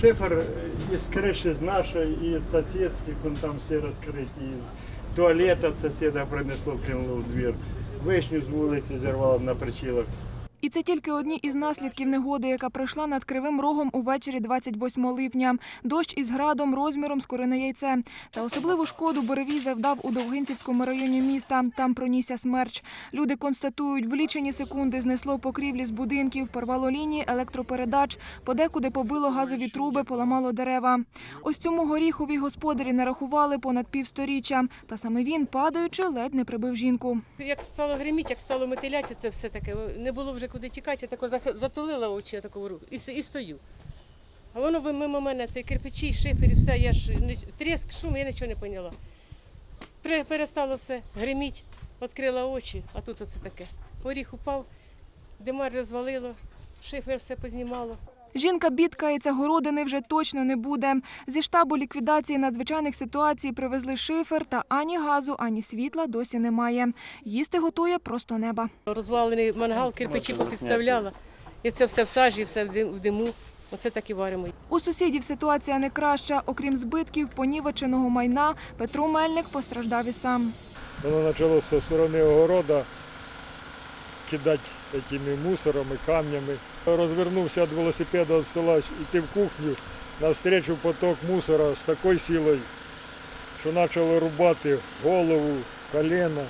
Шифер э, из крыши с нашей и из соседских, он там все раскрыт. И туалет от соседа принесло, кинуло в двір. Вишню з вулиці зірвало на причілах. І це тільки одні із наслідків негоди, яка пройшла над Кривим Рогом увечері 28 липня. Дощ із градом розміром з курине яйце. Та особливу шкоду буревій завдав у Довгинцівському районі міста. Там пронісся смерч. Люди констатують, в лічені секунди знесло покрівлі з будинків, порвало лінії електропередач, подекуди побило газові труби, поламало дерева. Ось цьому горіхові господарі нарахували понад півсторіччя. Та саме він, падаючи, ледь не прибив жінку. Як стало гриміти, як стало метеляче, це все таке. Не було вже куди тікати, я тако затулила очі, я тако руку і, і стою. А воно мимо мене, цей кирпичі, шифер і все, я ж не- тріск, шум, я нічого не поняла. Пере- Перестало все гриміть, відкрила очі, а тут оце таке. Горіх упав, димар розвалило, шифер все познімало. Жінка бідкається, городини вже точно не буде. Зі штабу ліквідації надзвичайних ситуацій привезли шифер, та ані газу, ані світла досі немає. Їсти готує просто неба. Розвалений мангал, кирпичі попідставляла. І це все в сажі, все в дим- диму. Оце так і варимо. У сусідів ситуація не краща. Окрім збитків понівеченого майна, Петро Мельник постраждав і сам. Воно почало зі сторони огорода кидати этими мусорами, камнями. Розвернувся від велосипеда від стола, йти в кухню, навстрічу поток мусора з такою силою, що почало рубати голову, колено.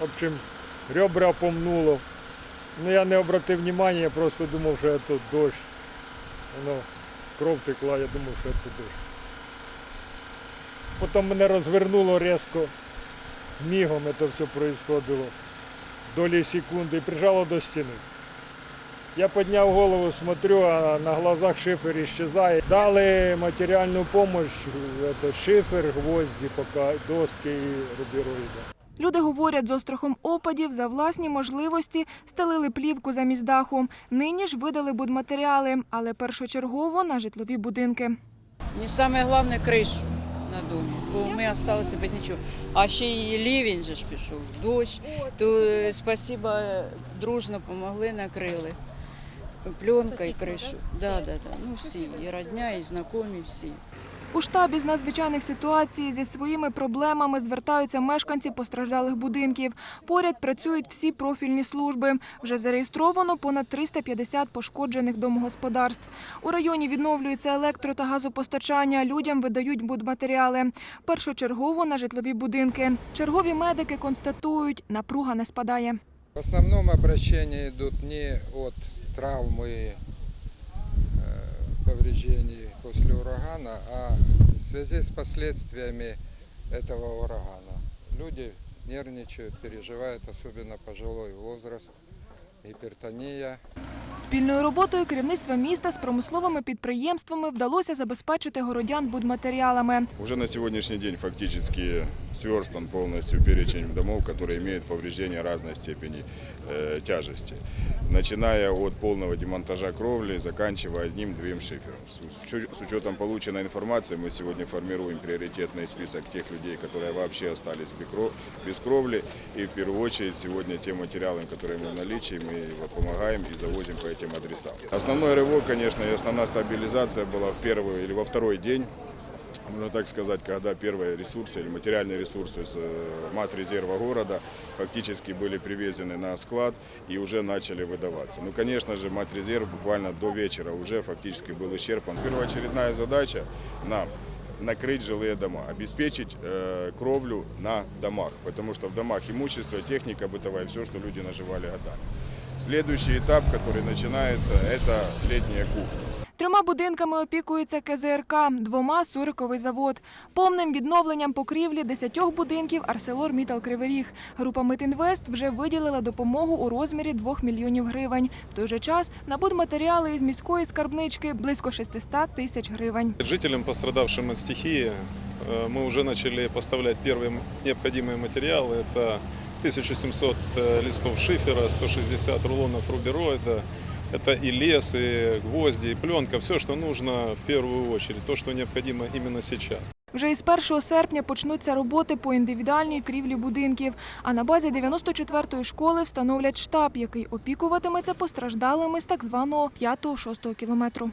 В общем, ребра помнуло. Ну я не обратив уваги, я просто думав, що це дощ. Воно кров текла, я думав, що це дощ. Потім мене розвернуло різко, мігом це все происходило. Долі секунди і прижало до стіни. Я підняв голову, смотрю, а на глазах шифер исчезає. Дали матеріальну допомогу, шифер, гвозді, поки, доски і рубероїди. Люди говорять, з острахом опадів за власні можливості стелили плівку замість даху. Нині ж видали будматеріали, але першочергово на житлові будинки. Не саме головне кришу на домі, бо ми залишилися без нічого. А ще й лівень же ж пішов, дощ. То спасіба, дружно допомогли, накрили. Пленка і кришу. Да, да, да. Ну всі, і родня, і знайомі, всі. У штабі з надзвичайних ситуацій зі своїми проблемами звертаються мешканці постраждалих будинків. Поряд працюють всі профільні служби. Вже зареєстровано понад 350 пошкоджених домогосподарств. У районі відновлюється електро та газопостачання. Людям видають будматеріали. Першочергово на житлові будинки. Чергові медики констатують, напруга не спадає. В основном обращения идут не от травмы, э, повреждений после урагана, а в связи с последствиями этого урагана. Люди нервничают, переживают, особенно пожилой возраст, гипертония. Спільною роботою керівництва міста з промисловими підприємствами вдалося забезпечити городян будматеріалами. Уже на сегодняшний день фактически сверстан полностью перечень домов, которые имеют повреждения разной степени э, тяжести. Начиная от полного демонтажа кровли, заканчивая одним-двум шифером. С, учё- с учетом полученной информации мы сегодня формируем приоритетный список тех людей, которые вообще остались без кро- без кровли. И в первую очередь сегодня те материалы, которые мы в наличии, мы его помогаем и завозим по этим адресам. Основной рывок, конечно, и основная стабилизация была в первый или во второй день можно так сказать, когда первые ресурсы или материальные ресурсы с э, мат-резерва города фактически были привезены на склад и уже начали выдаваться. Ну, конечно же, мат-резерв буквально до вечера уже фактически был исчерпан. Первоочередная задача нам накрыть жилые дома, обеспечить э, кровлю на домах, потому что в домах имущество, техника бытовая, все, что люди наживали годами. Следующий этап, который начинается, это летняя кухня. Трьома будинками опікується КЗРК, двома Суриковий завод. Повним відновленням покрівлі десятьох будинків Арселор Мітал Кривий Ріг. Група Митінвест вже виділила допомогу у розмірі 2 мільйонів гривень. В той же час на будматеріали із міської скарбнички близько 600 тисяч гривень. Жителям, пострадавшим от стихии, э, мы уже начали поставлять первые м- необходимые материалы. Это 1700 э, листов шифера, 160 рулонов руберо, это, это и лес, и гвозди, и пленка, все, что нужно в первую очередь, то, что необходимо именно сейчас. Вже із 1 серпня почнуться роботи по індивідуальній крівлі будинків. А на базі 94-ї школи встановлять штаб, який опікуватиметься постраждалими з так званого 5-6 кілометру.